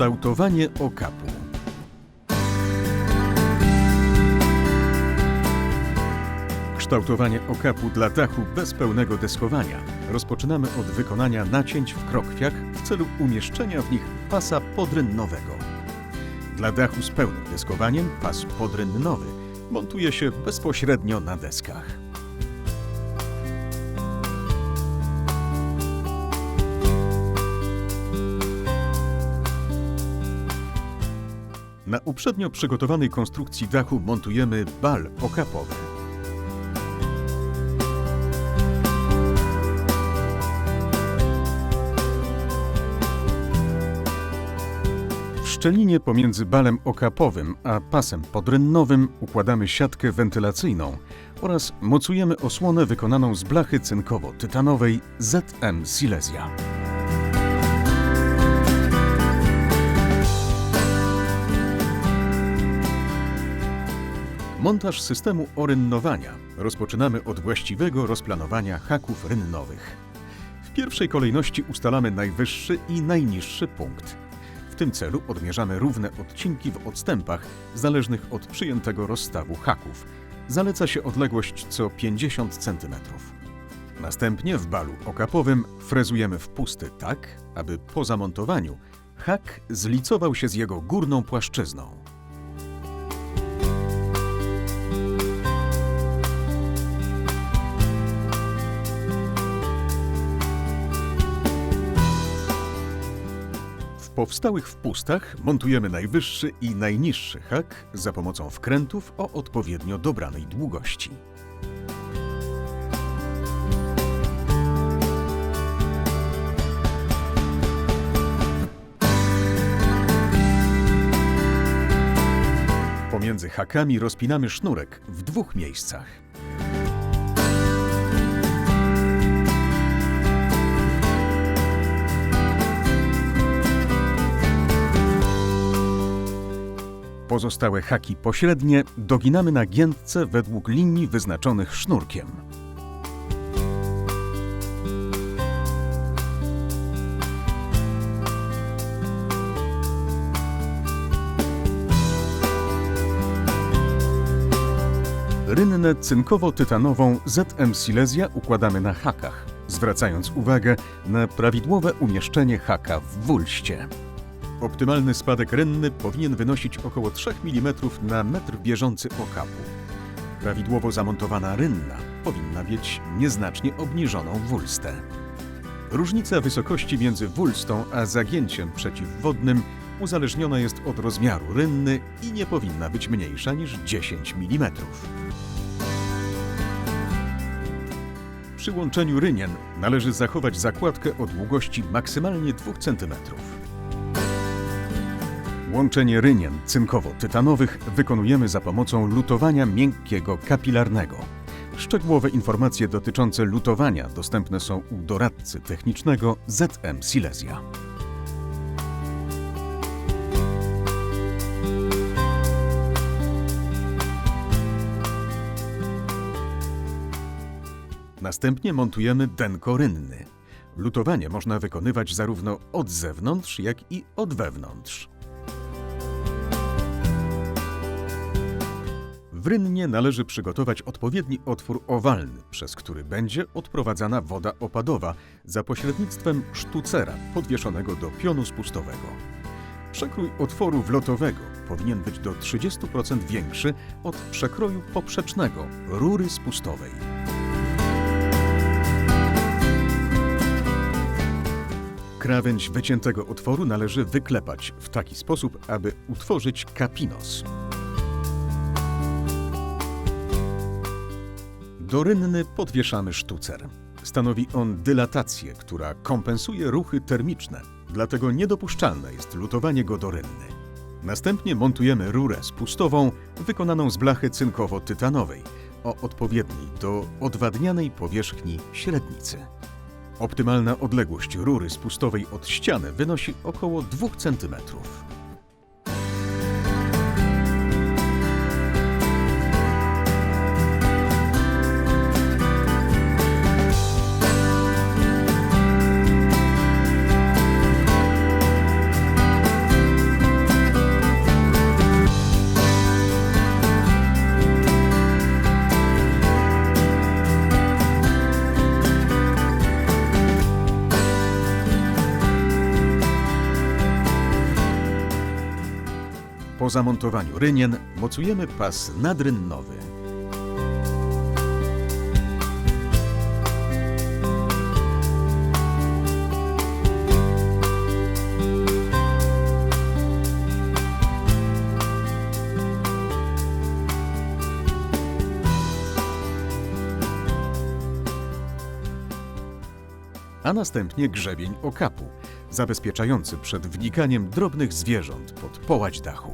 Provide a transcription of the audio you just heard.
Kształtowanie okapu. Kształtowanie okapu dla dachu bez pełnego deskowania. Rozpoczynamy od wykonania nacięć w krokwiach w celu umieszczenia w nich pasa podrynnowego. Dla dachu z pełnym deskowaniem pas podrynnowy montuje się bezpośrednio na deskach. Na uprzednio przygotowanej konstrukcji dachu montujemy bal okapowy. W szczelinie pomiędzy balem okapowym a pasem podrynnowym układamy siatkę wentylacyjną oraz mocujemy osłonę wykonaną z blachy cynkowo-tytanowej ZM Silesia. Montaż systemu orynnowania rozpoczynamy od właściwego rozplanowania haków rynnowych. W pierwszej kolejności ustalamy najwyższy i najniższy punkt. W tym celu odmierzamy równe odcinki w odstępach zależnych od przyjętego rozstawu haków. Zaleca się odległość co 50 cm. Następnie w balu okapowym frezujemy wpusty tak, aby po zamontowaniu hak zlicował się z jego górną płaszczyzną. W powstałych wpustach montujemy najwyższy i najniższy hak za pomocą wkrętów o odpowiednio dobranej długości. Pomiędzy hakami rozpinamy sznurek w dwóch miejscach. Pozostałe haki pośrednie doginamy na giętce według linii wyznaczonych sznurkiem. Rynnę cynkowo-tytanową ZM Silesia układamy na hakach, zwracając uwagę na prawidłowe umieszczenie haka w wulście. Optymalny spadek rynny powinien wynosić około 3 mm na metr bieżący okapu. Prawidłowo zamontowana rynna powinna mieć nieznacznie obniżoną wulstę. Różnica wysokości między wulstą a zagięciem przeciwwodnym uzależniona jest od rozmiaru rynny i nie powinna być mniejsza niż 10 mm. Przy łączeniu rynien należy zachować zakładkę o długości maksymalnie 2 cm. Łączenie rynien cynkowo-tytanowych wykonujemy za pomocą lutowania miękkiego kapilarnego. Szczegółowe informacje dotyczące lutowania dostępne są u doradcy technicznego ZM Silesia. Następnie montujemy denko rynny. Lutowanie można wykonywać zarówno od zewnątrz, jak i od wewnątrz. W rynnie należy przygotować odpowiedni otwór owalny, przez który będzie odprowadzana woda opadowa za pośrednictwem sztucera podwieszonego do pionu spustowego. Przekrój otworu wlotowego powinien być do 30% większy od przekroju poprzecznego rury spustowej. Krawędź wyciętego otworu należy wyklepać w taki sposób, aby utworzyć kapinos. Do rynny podwieszamy sztucer. Stanowi on dylatację, która kompensuje ruchy termiczne, dlatego niedopuszczalne jest lutowanie go do rynny. Następnie montujemy rurę spustową wykonaną z blachy cynkowo-tytanowej o odpowiedniej do odwadnianej powierzchni średnicy. Optymalna odległość rury spustowej od ściany wynosi około 2 cm. Po zamontowaniu rynien mocujemy pas nadrynnowy. a następnie grzebień okapu, zabezpieczający przed wnikaniem drobnych zwierząt pod połać dachu.